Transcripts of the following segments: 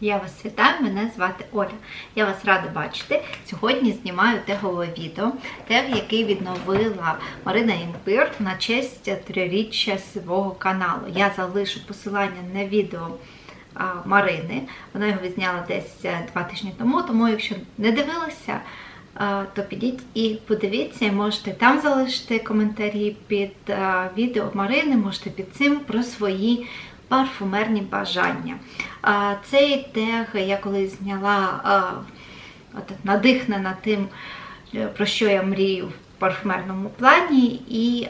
Я вас вітаю, мене звати Оля. Я вас рада бачити. Сьогодні знімаю тегове відео, тег, який відновила Марина Імпир на честь триріччя свого каналу. Я залишу посилання на відео Марини. Вона його відзняла десь е, два тижні тому, тому якщо не дивилися, а, то підіть і подивіться, можете там залишити коментарі під а, відео Марини, можете під цим про свої парфумерні бажання. Цей тег я колись зняла надихнена тим, е, про що я мрію в парфумерному плані, і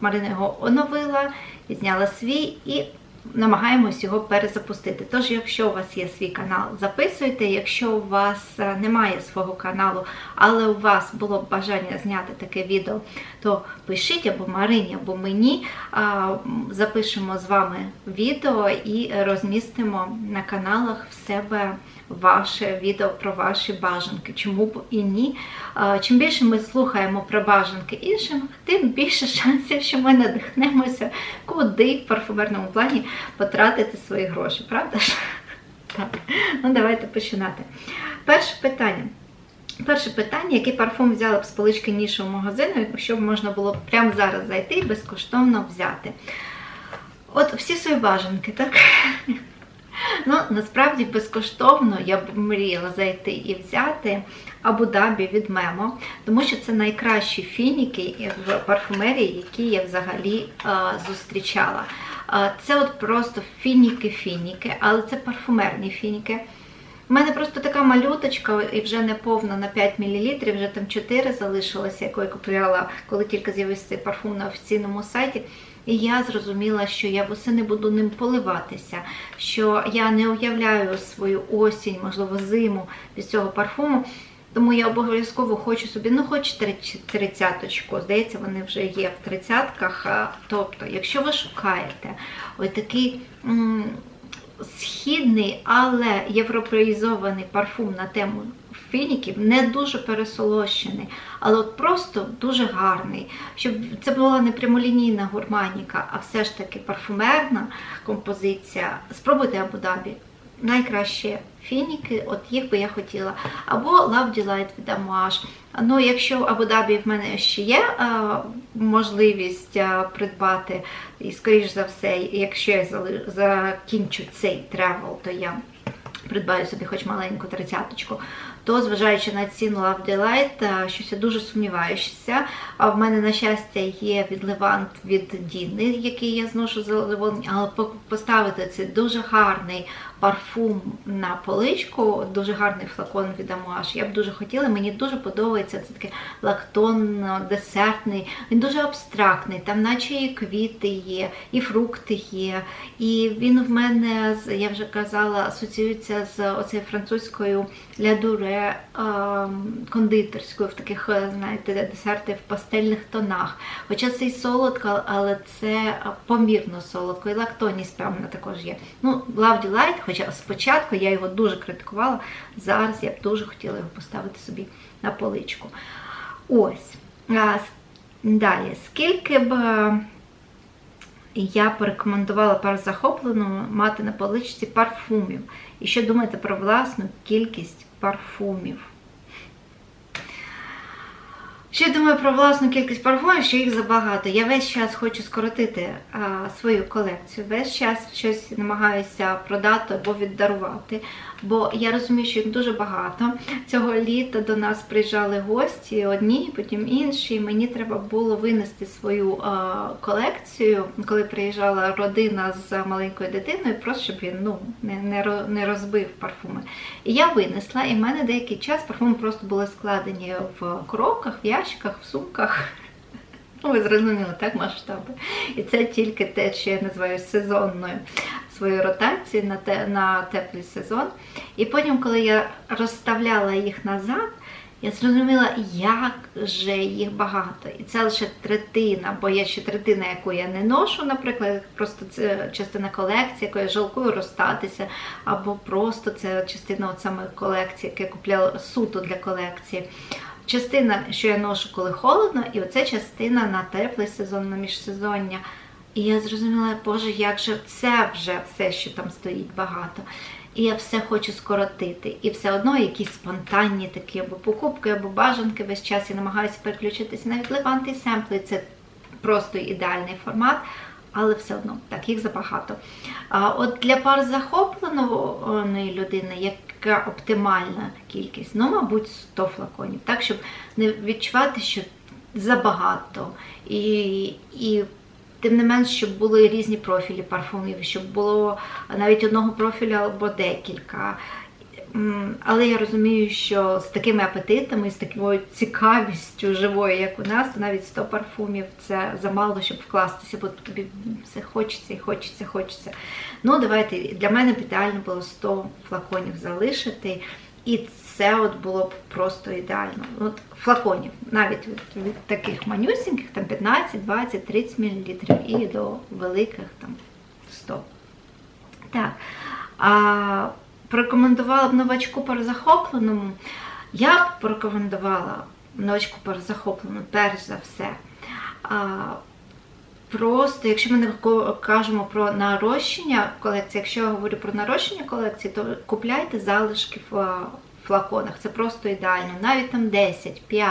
Марина його оновила, зняла свій і намагаємось його перезапустити. Тож, якщо у вас є свій канал, записуйте. Якщо у вас е, немає свого каналу, але у вас було б бажання зняти таке відео, то пишіть або Марині, або мені. Запишемо з вами відео і розмістимо на каналах в себе ваше відео про ваші бажанки. Чому б і ні? Чим більше ми слухаємо про бажанки іншим, тим більше шансів, що ми надихнемося, куди в парфумерному плані потратити свої гроші, правда ж? Так, ну давайте починати. Перше питання. Перше питання, який парфум взяла б з полички нішого магазину, якщо б можна було прямо зараз зайти і безкоштовно взяти. От всі свої бажанки, так? Ну, насправді безкоштовно я б мріяла зайти і взяти Абу-Дабі від Мемо, тому що це найкращі фініки в парфумерії, які я взагалі е, зустрічала. Е, це от просто фініки-фініки, але це парфумерні фініки. У мене просто така малюточка і вже не повна на 5 мл, вже там 4 залишилося, яку я купувала, коли тільки з'явився цей парфум на офіційному сайті. І я зрозуміла, що я восени буду ним поливатися, що я не уявляю свою осінь, можливо, зиму без цього парфуму. Тому я обов'язково хочу собі, ну хоч тридцяточку, здається, вони вже є в тридцятках. Тобто, якщо ви шукаєте ось такий східний, але європеїзований парфум на тему фініків, не дуже пересолощений, але от просто дуже гарний. Щоб це була не прямолінійна гурманіка, а все ж таки парфумерна композиція. Спробуйте Абу-Дабі. Найкраще фініки, от їх би я хотіла. Або Love Delight від Amouage. Ну, якщо в Абу-Дабі в мене ще є е, можливість е, придбати, і, скоріш за все, якщо я закінчу цей тревел, то я придбаю собі хоч маленьку тридцяточку, то, зважаючи на ціну Love Delight, е, щось я дуже сумніваюся. А в мене, на щастя, є відливант від Діни, який я зношу задоволення, але поставити цей дуже гарний парфум на поличку, дуже гарний флакон від Amouage. Я б дуже хотіла, мені дуже подобається це таке лактонно-десертний, він дуже абстрактний, там наче і квіти є, і фрукти є. І він в мене, я вже казала, асоціюється з оцею французькою лядуре кондитерською, в таких, е, знаєте, десерти в пастельних тонах. Хоча це й солодко, але це помірно солодко, і лактоність, певно, також є. Ну, Love Delight, хоча спочатку я його дуже критикувала, зараз я б дуже хотіла його поставити собі на поличку. Ось. Далі, скільки б е, я порекомендувала перезахопленому мати на поличці парфумів. І що думаєте про власну кількість парфумів? Я думаю про власну кількість парфумів, що їх забагато. Я весь час хочу скоротити а, свою колекцію, весь час щось намагаюся продати або віддарувати. Бо я розумію, що їх дуже багато. Цього літа до нас приїжджали гості, одні, потім інші. і Мені треба було винести свою а, колекцію, коли приїжджала родина з маленькою дитиною, просто щоб він ну, не, не, розбив парфуми. І я винесла, і в мене деякий час парфуми просто були складені в коробках, в ящиках, в сумках. Ну, ви зрозуміли, так, масштаби. І це тільки те, що я називаю сезонною свою ротацію на, те, на теплий сезон. І потім, коли я розставляла їх назад, я зрозуміла, як же їх багато. І це лише третина, бо є ще третина, яку я не ношу, наприклад, просто це частина колекції, яку я жалкую розстатися, або просто це частина от саме колекції, яку я купляла суто для колекції. Частина, що я ношу, коли холодно, і оце частина на теплий сезон, на міжсезоння. І я зрозуміла, боже, як же це вже все, що там стоїть багато. і я все хочу скоротити. І все одно якісь спонтанні такі або покупки, або бажанки весь час я намагаюся переключитися навіть леванти семпли. Це просто ідеальний формат. Але все одно так, їх забагато. От для пар захопленої людини, яка оптимальна кількість? Ну, мабуть, 100 флаконів, так, щоб не відчувати, що забагато. І, і тим не менш, щоб були різні профілі парфумів, щоб було навіть одного профілю або декілька. Але я розумію, що з такими апетитами, з такою цікавістю живою, як у нас, навіть 100 парфумів це замало, щоб вкластися, бо тобі все хочеться і хочеться, хочеться. Ну, давайте для мене б ідеально було 100 флаконів залишити. І це от було б просто ідеально. От флаконів, навіть від, від таких манюсіньких, там 15, 20, 30 мл і до великих там 100. Так. А порекомендувала б новачку перезахопленому. Я б порекомендувала новачку перезахопленому, перш за все. Просто, якщо ми не кажемо про нарощення колекції, якщо я говорю про нарощення колекції, то купляйте залишки в флаконах. Це просто ідеально. Навіть там 10, 5,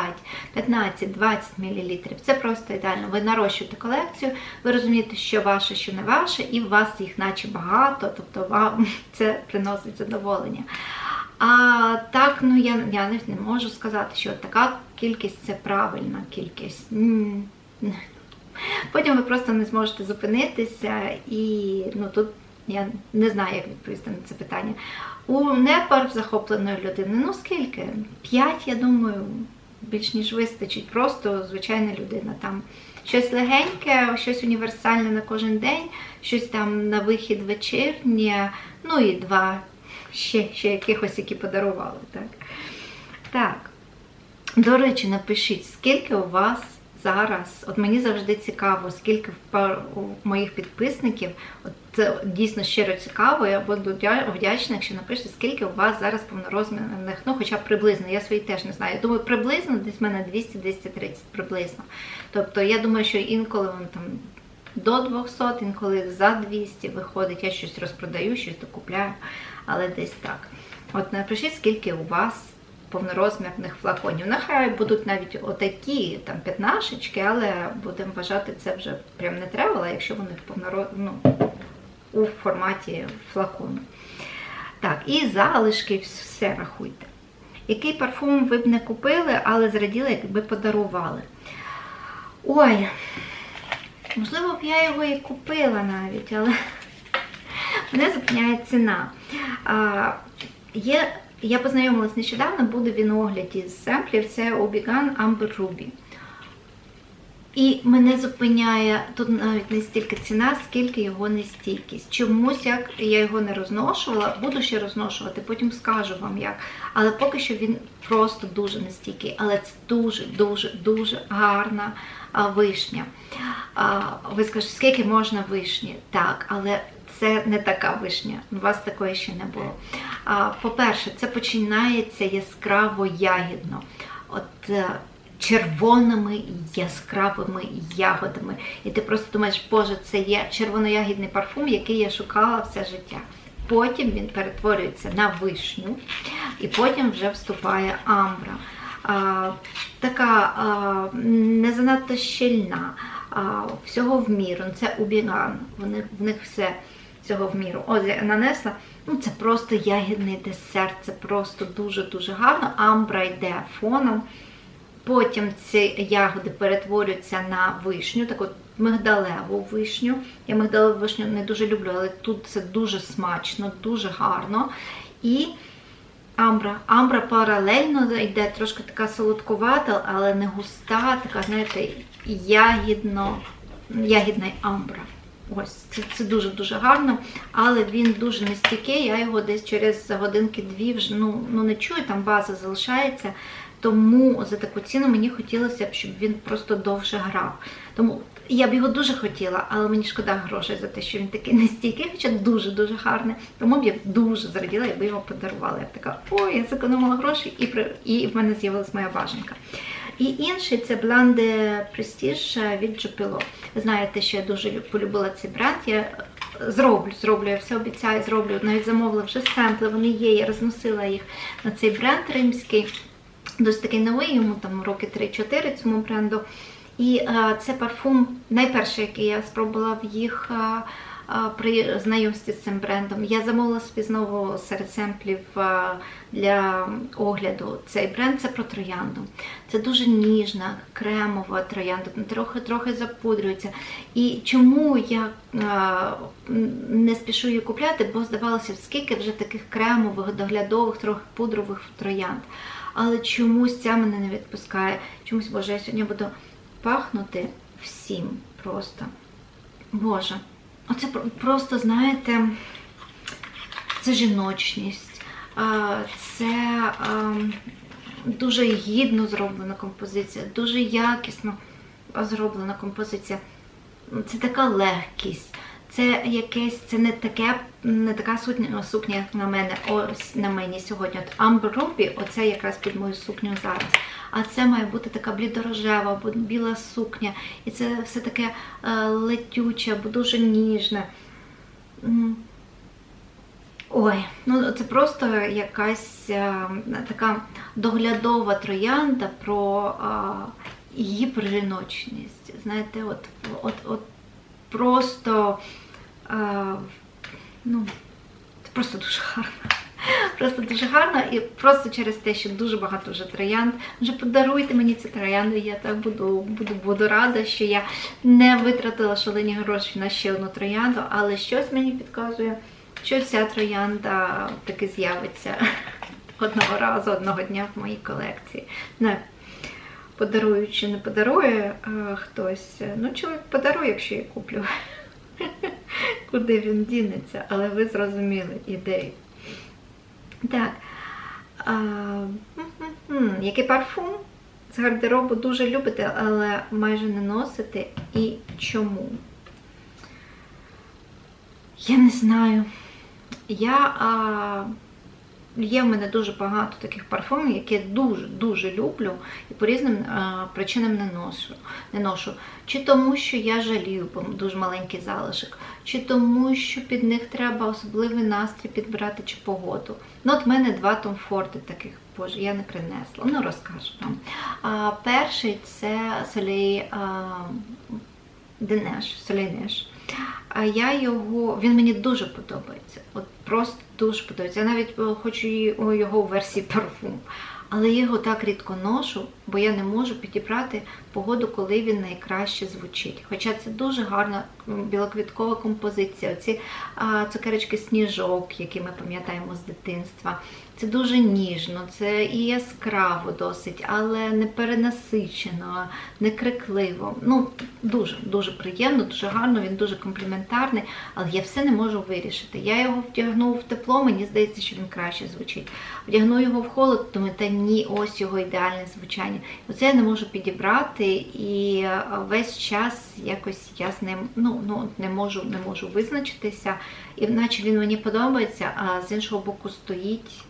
15, 20 мл. Це просто ідеально. Ви нарощуєте колекцію, ви розумієте, що ваше, що не ваше, і у вас їх наче багато, тобто вам це приносить задоволення. А так, ну я, я не, можу сказати, що така кількість це правильна кількість. Потім ви просто не зможете зупинитися, і ну тут я не знаю, як відповісти на це питання. У непар захопленої людини, ну скільки? П'ять, я думаю, більш ніж вистачить. Просто звичайна людина. Там щось легеньке, щось універсальне на кожен день, щось там на вихід вечірнє, ну і два ще, ще якихось, які подарували. Так. так. До речі, напишіть, скільки у вас зараз, от мені завжди цікаво, скільки у моїх підписників, от дійсно щиро цікаво, я буду вдячна, якщо напишете, скільки у вас зараз повнорозмірних, ну хоча б приблизно, я свої теж не знаю. Я думаю, приблизно десь в мене 200-230 приблизно. Тобто я думаю, що інколи вам там до 200, інколи за 200 виходить, я щось розпродаю, щось докупляю, але десь так. От напишіть, скільки у вас повнорозмірних флаконів. Нехай будуть навіть отакі там п'ятнашечки, але будемо вважати це вже прям не треба, якщо вони повнороз... ну, у форматі флакону. Так, і залишки все рахуйте. Який парфум ви б не купили, але зраділи, якби подарували? Ой, можливо б я його і купила навіть, але мене зупиняє ціна. А, є, я познайомилась нещодавно, буде він огляді з семплів, це Obigan Amber Ruby. І мене зупиняє тут навіть не стільки ціна, скільки його нестійкість. Чомусь як я його не розношувала, буду ще розношувати, потім скажу вам як. Але поки що він просто дуже нестійкий. Але це дуже, дуже, дуже гарна вишня. Ви скажете, скільки можна вишні? Так, але це не така вишня. У вас такої ще не було. По-перше, це починається яскраво ягідно. От е, червоними яскравими ягодами. І ти просто думаєш, боже, це є червоноягідний парфум, який я шукала все життя. Потім він перетворюється на вишню, і потім вже вступає амбра. А, така а, не занадто щільна, а, всього в міру. Це убіган. Вони, в них все всього в міру. Ось я нанесла. Ну, це просто ягідний десерт, це просто дуже-дуже гарно. Амбра йде фоном. Потім ці ягоди перетворюються на вишню, таку мигдалеву вишню. Я мигдалеву вишню не дуже люблю, але тут це дуже смачно, дуже гарно. І амбра. Амбра паралельно йде трошки така солодкувата, але не густа, така, знаєте, ягідно, ягідна амбра. Ось, це, дуже-дуже гарно, але він дуже нестійкий, я його десь через годинки-дві вже ну, ну не чую, там база залишається. Тому за таку ціну мені хотілося б, щоб він просто довше грав. Тому я б його дуже хотіла, але мені шкода грошей за те, що він такий нестійкий, хоча дуже-дуже гарний. Тому б я дуже зраділа, якби його подарувала. Я б така, ой, я зекономила гроші, і і в мене з'явилась моя бажанка. І інший це Blande Prestige від Jupilo. Ви знаєте, що я дуже полюбила цей бренд. Я Зроблю, зроблю, я все обіцяю, зроблю. Навіть замовила вже семпли, вони є, я розносила їх на цей бренд римський. Досить такий новий, йому там роки 3-4 цьому бренду. І е, це парфум, найперший, який я спробувала в їх е, е, при знайомстві з цим брендом. Я замовила собі знову серед семплів для огляду. Цей бренд це про троянду. Це дуже ніжна, кремова троянда, трохи трохи запудрюється. І чому я не спішу її купляти, бо здавалося, скільки вже таких кремових, доглядових, трохи пудрових троянд. Але чомусь ця мене не відпускає. Чомусь, боже, я сьогодні буду пахнути всім просто. Боже, оце просто, знаєте, це жіночність, це дуже гідно зроблена композиція, дуже якісно зроблена композиція. Це така легкість. Це якесь, це не таке, не така сукня, сукня, як на мене, ось на мені сьогодні. От Amber Ruby, оце якраз під мою сукню зараз. А це має бути така блідорожева, біла сукня. І це все таке е, летюче, дуже ніжне. Ой, ну це просто якась е, така доглядова троянда про е, її прижіночність. Знаєте, от, от, от просто ну, це просто дуже гарно. Просто дуже гарно і просто через те, що дуже багато вже троянд. Вже подаруйте мені ці троянди, я так буду, буду, буду рада, що я не витратила шалені гроші на ще одну троянду, але щось мені підказує, що ця троянда таки з'явиться одного разу, одного дня в моїй колекції. Не подарую чи не подарує е, хтось. Ну, чоловік подарує, якщо я куплю. Куди він дінеться, але ви зрозуміли ідею. Так. А, який парфум з гардеробу дуже любите, але майже не носите. І чому? Я не знаю. Я, а, є в мене дуже багато таких парфумів, які я дуже-дуже люблю і по різним причинам не ношу. не ношу. Чи тому, що я жалію, бо дуже маленький залишок, чи тому, що під них треба особливий настрій підбирати чи погоду. Ну, от в мене два Томфорти таких, боже, я не принесла. Ну, розкажу вам. А, перший це Солей Денеш, Солейнеш. А я його, він мені дуже подобається. От просто дуже подобається. Я навіть е, хочу його у версії парфум. Але я його так рідко ношу, бо я не можу підібрати погоду, коли він найкраще звучить. Хоча це дуже гарна білоквіткова композиція. Оці цукерочки сніжок, які ми пам'ятаємо з дитинства. Це дуже ніжно, це і яскраво досить, але не перенасичено, не крикливо. Ну, дуже дуже приємно, дуже гарно, він дуже компліментарний, але я все не можу вирішити. Я його вдягну в тепло, мені здається, що він краще звучить. Вдягну його в холод, думаю, та ні, ось його ідеальне звучання. Оце я не можу підібрати, і весь час якось я з ним ну, ну, не можу не можу визначитися. І наче він мені подобається, а з іншого боку стоїть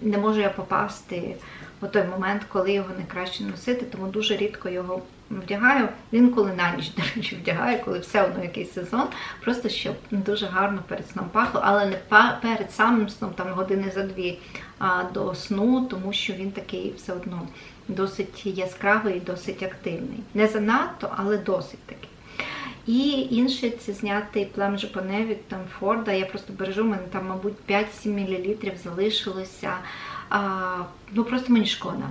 не можу я попасти в той момент, коли його не краще носити, тому дуже рідко його вдягаю. Він коли на ніч, до речі, вдягаю, коли все одно якийсь сезон, просто щоб дуже гарно перед сном пахло, але не перед самим сном, там години за дві а до сну, тому що він такий все одно досить яскравий і досить активний. Не занадто, але досить такий. І інший це знятий плем Жапоне від там Форда. Я просто бережу, мене там, мабуть, 5-7 мл залишилося. А, ну просто мені шкода.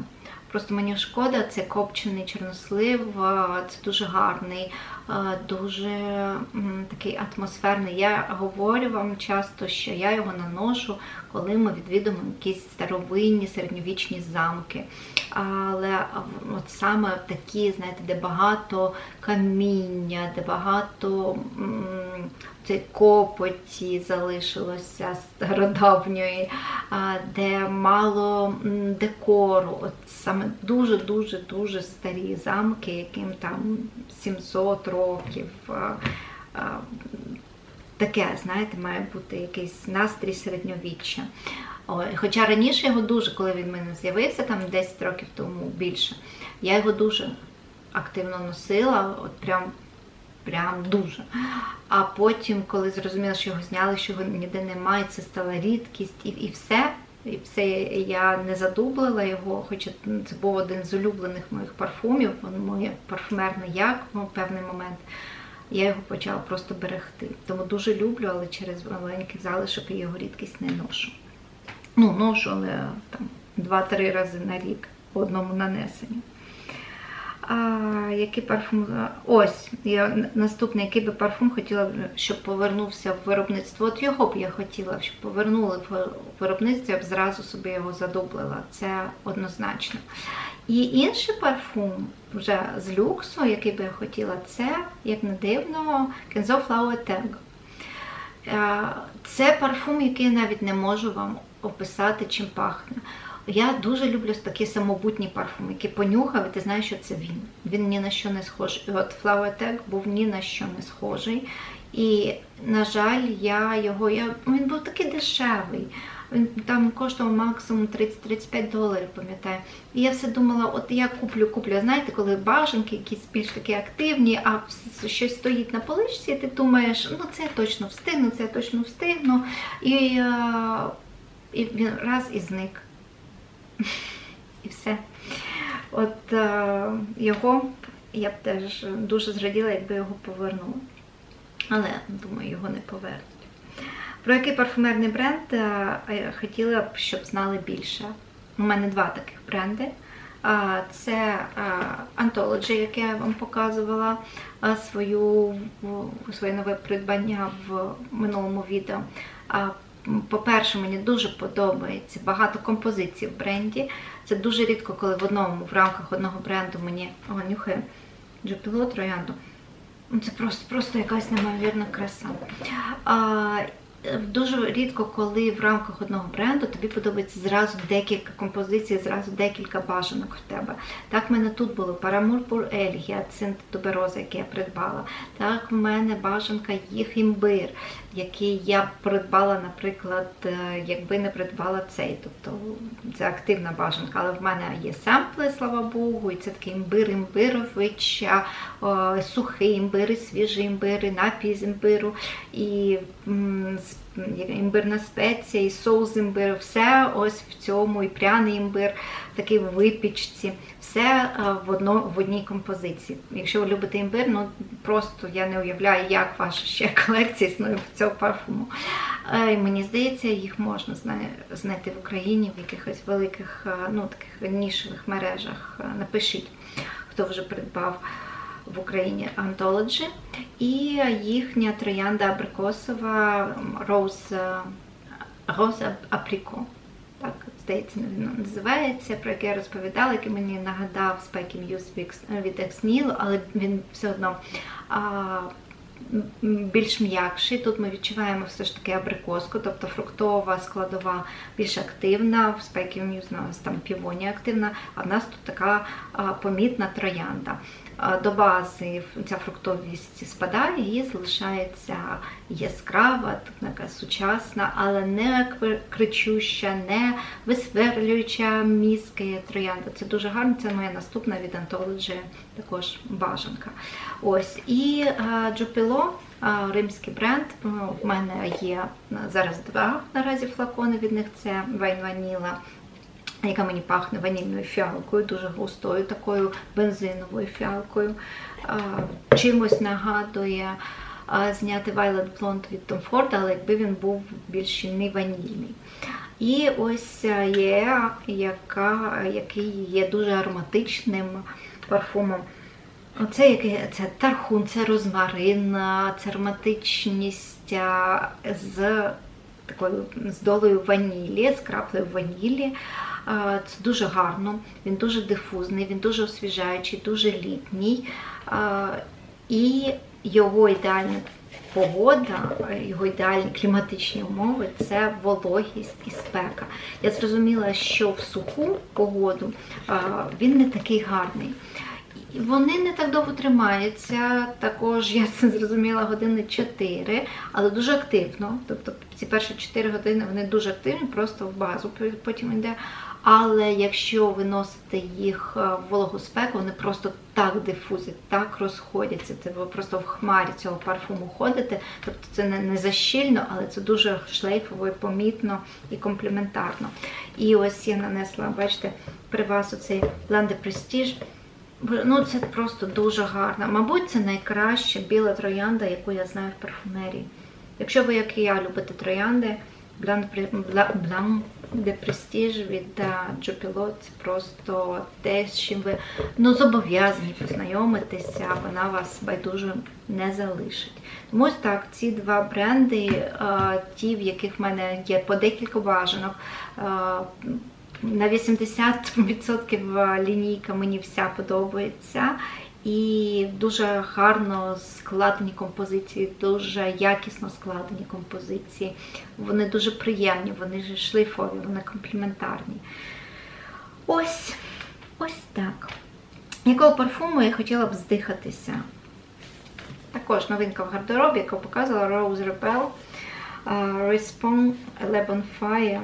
Просто мені шкода, це копчений чорнослив, це дуже гарний, дуже такий атмосферний. Я говорю вам часто, що я його наношу, коли ми відвідуємо якісь старовинні середньовічні замки. Але от саме такі, знаєте, де багато каміння, де багато копоті залишилося стародавньої, де мало декору. От саме дуже-дуже дуже старі замки, яким там 700 років. Таке, знаєте, має бути якийсь настрій середньовіччя. Хоча раніше його дуже, коли він в мене з'явився, там 10 років тому більше, я його дуже активно носила, от прям прям дуже. А потім, коли зрозуміла, що його зняли, що його ніде немає, це стала рідкість і, і все. І все я не задублила його, хоча це був один з улюблених моїх парфумів, моє парфумерне як в певний момент. Я його почала просто берегти. Тому дуже люблю, але через маленький залишок я його рідкість не ношу. Ну, ношу, але там 2-3 рази на рік по одному нанесенню. А, який парфум? Ось, я наступний, який би парфум хотіла, б, щоб повернувся в виробництво. От його б я хотіла, щоб повернули в виробництво, я б зразу собі його задублила. Це однозначно. І інший парфум вже з люксу, який би я хотіла, це, як не дивно, Kenzo Flower Tango. Е, Це парфум, який я навіть не можу вам описати, чим пахне. Я дуже люблю такі самобутні парфуми, які понюхав, і ти знаєш, що це він. Він ні на що не схожий. От Flower Tag був ні на що не схожий. І, на жаль, я його. Я, він був такий дешевий. Він там коштував максимум 30-35 доларів, пам'ятаю. І я все думала, от я куплю, куплю. Знаєте, коли бажанки якісь більш такі активні, а щось стоїть на поличці, і ти думаєш, ну це я точно встигну, це я точно встигну. І, е, і він раз і зник. І все. От е, його я б теж дуже зраділа, якби його повернули. Але, думаю, його не повернуть. Про який парфумерний бренд е, хотіла б, щоб знали більше. У мене два таких бренди. Це е, Anthology, яке я вам показувала е, свою, своє нове придбання в минулому відео. По-перше, мені дуже подобається багато композицій в бренді. Це дуже рідко, коли в одному в рамках одного бренду мені о, нюхає джепіло Троянду. Це просто просто якась неймовірна краса. А, Дуже рідко, коли в рамках одного бренду тобі подобається зразу декілька композицій, зразу декілька бажанок в тебе. Так, в мене тут було Парамур Пур Ель, гіацинт тубероза, який я придбала. Так, в мене бажанка їх імбир, який я придбала, наприклад, якби не придбала цей. Тобто це активна бажанка, але в мене є семпли, слава Богу, і це такий імбир, імбирович, сухий імбир, свіжий імбир, напій з імбиру, і імбирна спеція, і соус з імбиру, все ось в цьому, і пряний імбир, такий в випічці, все в одно, в одній композиції. Якщо ви любите імбир, ну просто я не уявляю, як ваша ще колекція існує в цього парфуму. І мені здається, їх можна знайти в Україні в якихось великих, ну таких нішевих мережах. Напишіть, хто вже придбав в Україні Anthology. І їхня троянда абрикосова Rose, Rose. Так, здається, називається, про яке я розповідала, який мені нагадав Spike Muse від Exnil, але він все одно а, більш м'якший. Тут ми відчуваємо все ж таки абрикоску, тобто фруктова складова більш активна, в Spike Muse у нас там півонія активна, а в нас тут така а, помітна троянда до бази ця фруктовість спадає і залишається яскрава, така сучасна, але не кричуща, не висверлююча мізки троянда. Це дуже гарно, це моя наступна від Anthology також бажанка. Ось. І Джупіло, римський бренд. У мене є зараз два наразі флакони від них це Вайн Ваніла яка мені пахне ванільною фіалкою, дуже густою, такою бензиновою фіалкою. Чимось нагадує зняти Violet Blonde від Tom Ford, але якби він був більш щільний ванільний. І ось є, яка, який є дуже ароматичним парфумом. Оце який, це тархун, це розмарин, це ароматичність з такою з долею ванілі, з краплею ванілі. Це дуже гарно, він дуже дифузний, він дуже освіжаючий, дуже літній. І його ідеальна погода, його ідеальні кліматичні умови це вологість і спека. Я зрозуміла, що в суху погоду він не такий гарний. Вони не так довго тримаються, також я це зрозуміла години 4, але дуже активно. Тобто ці перші 4 години вони дуже активні, просто в базу потім йде. Але якщо ви носите їх е, в вологу спеку, вони просто так дифузять, так розходяться. Це ви просто в хмарі цього парфуму ходите. Тобто це не, защільно, але це дуже шлейфово, і помітно і компліментарно. І ось я нанесла, бачите, при вас оцей Blende Prestige. Ну, це просто дуже гарно. Мабуть, це найкраща біла троянда, яку я знаю в парфумерії. Якщо ви, як і я, любите троянди, Blanc de Prestige від Джопіло це просто те, з чим ви ну, зобов'язані познайомитися, вона вас байдуже не залишить. Тому ось так, ці два бренди, ті, в яких в мене є по декілька бажанок, на 80% лінійка мені вся подобається. І дуже гарно складені композиції, дуже якісно складені композиції. Вони дуже приємні, вони шлейфові, вони компліментарні. Ось ось так. Якого парфуму я хотіла б здихатися? Також новинка в гардеробі, яку показувала Rose Rebel Respawn Eleven Fire.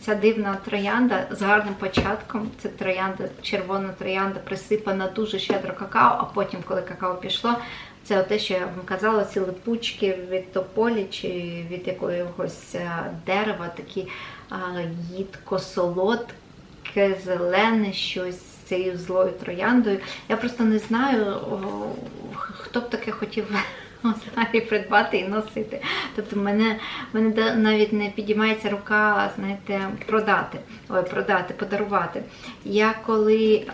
Ця дивна троянда з гарним початком. Це троянда, червона троянда, присипана дуже щедро какао, а потім, коли какао пішло, це те, що я вам казала, ці липучки від тополі чи від якогось дерева, такі їдко-солодке, зелене щось з цією злою трояндою. Я просто не знаю, хто б таке хотів взагалі придбати і носити. Тобто мене, мене навіть не підіймається рука, знаєте, продати, ой, продати, подарувати. Я коли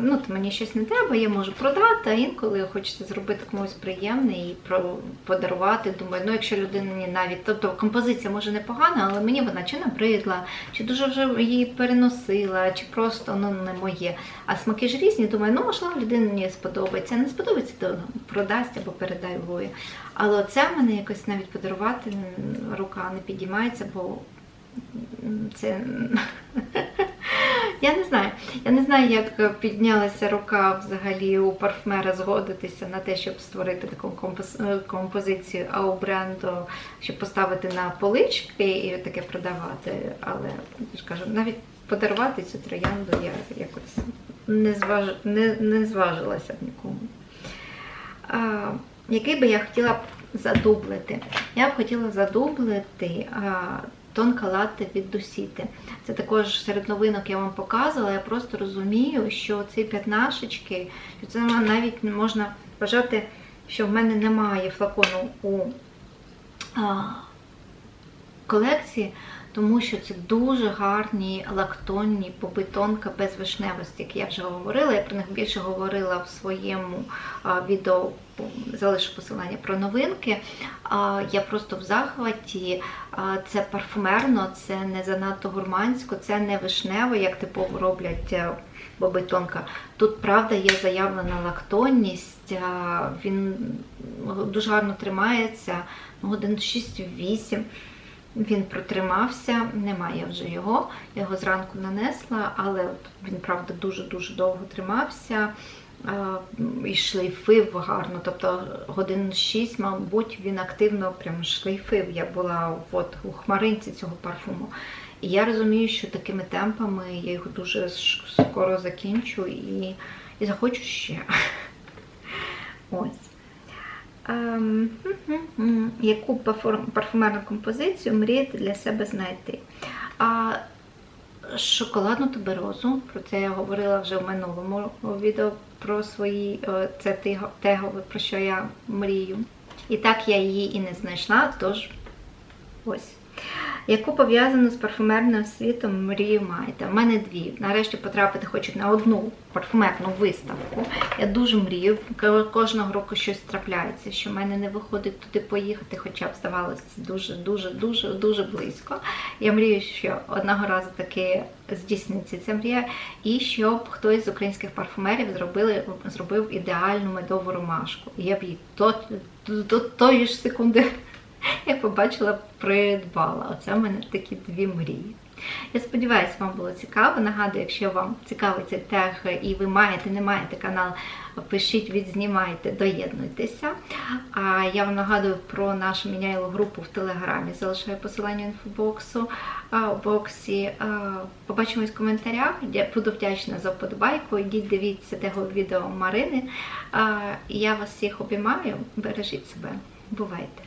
ну, то мені щось не треба, я можу продати, а інколи хочеться зробити комусь приємне і подарувати. Думаю, ну якщо людині навіть, тобто композиція може непогана, але мені вона чи набридла, чи дуже вже її переносила, чи просто ну, не моє. А смаки ж різні, думаю, ну можливо, людині сподобається. Не сподобається, то продасть або передай в собою. Але це в мене якось навіть подарувати рука не підіймається, бо це. Я не знаю. Я не знаю, як піднялася рука взагалі у парфмера згодитися на те, щоб створити таку композицію, а у бренду, щоб поставити на полички і таке продавати. Але я ж кажу, навіть подарувати цю троянду я якось не зваж... не, не зважилася нікому. Який би я хотіла б задублити? Я б хотіла задублити тонка латте від Дусіти. Це також серед новинок я вам показувала. Я просто розумію, що ці п'ятнашечки, що це навіть можна вважати, що в мене немає флакону у колекції тому що це дуже гарні лактонні побитонка без вишневості, як я вже говорила. Я про них більше говорила в своєму відео, залишу посилання про новинки. Я просто в захваті. Це парфумерно, це не занадто гурмансько, це не вишневе, як типово роблять е, бобитонка. Тут, правда, є заявлена лактонність, він дуже гарно тримається, годин 6-8. Він протримався, немає вже його. Я його зранку нанесла, але він, правда, дуже-дуже довго тримався і шлейфив гарно. Тобто годин 6, мабуть, він активно прям шлейфив. Я була от у хмаринці цього парфуму. І я розумію, що такими темпами я його дуже скоро закінчу і, і захочу ще. Ось. Яку парфумерну композицію мрієте для себе знайти? А Шоколадну туберозу, про це я говорила вже в минулому відео про свої це те, про що я мрію. І так я її і не знайшла, тож ось яку пов'язану з парфумерним світом мрію маєте? У мене дві. Нарешті потрапити хочу на одну парфумерну виставку. Я дуже мрію. Кожного року щось трапляється, що в мене не виходить туди поїхати, хоча б здавалося дуже-дуже дуже дуже близько. Я мрію, що одного разу таки здійсниться ця мрія, і щоб хтось з українських парфумерів зробили, зробив ідеальну медову ромашку. І я б її до, до, до тої ж секунди я побачила, придбала. Оце в мене такі дві мрії. Я сподіваюся, вам було цікаво. Нагадую, якщо вам цікавий цей тег і ви маєте, не маєте канал, пишіть, відзнімайте, доєднуйтеся. А я вам нагадую про нашу міняйлу групу в Телеграмі. Залишаю посилання інфобоксу у боксі. Побачимось в коментарях. Я буду вдячна за вподобайку. Йдіть, дивіться того відео Марини. Я вас всіх обіймаю. Бережіть себе. Бувайте!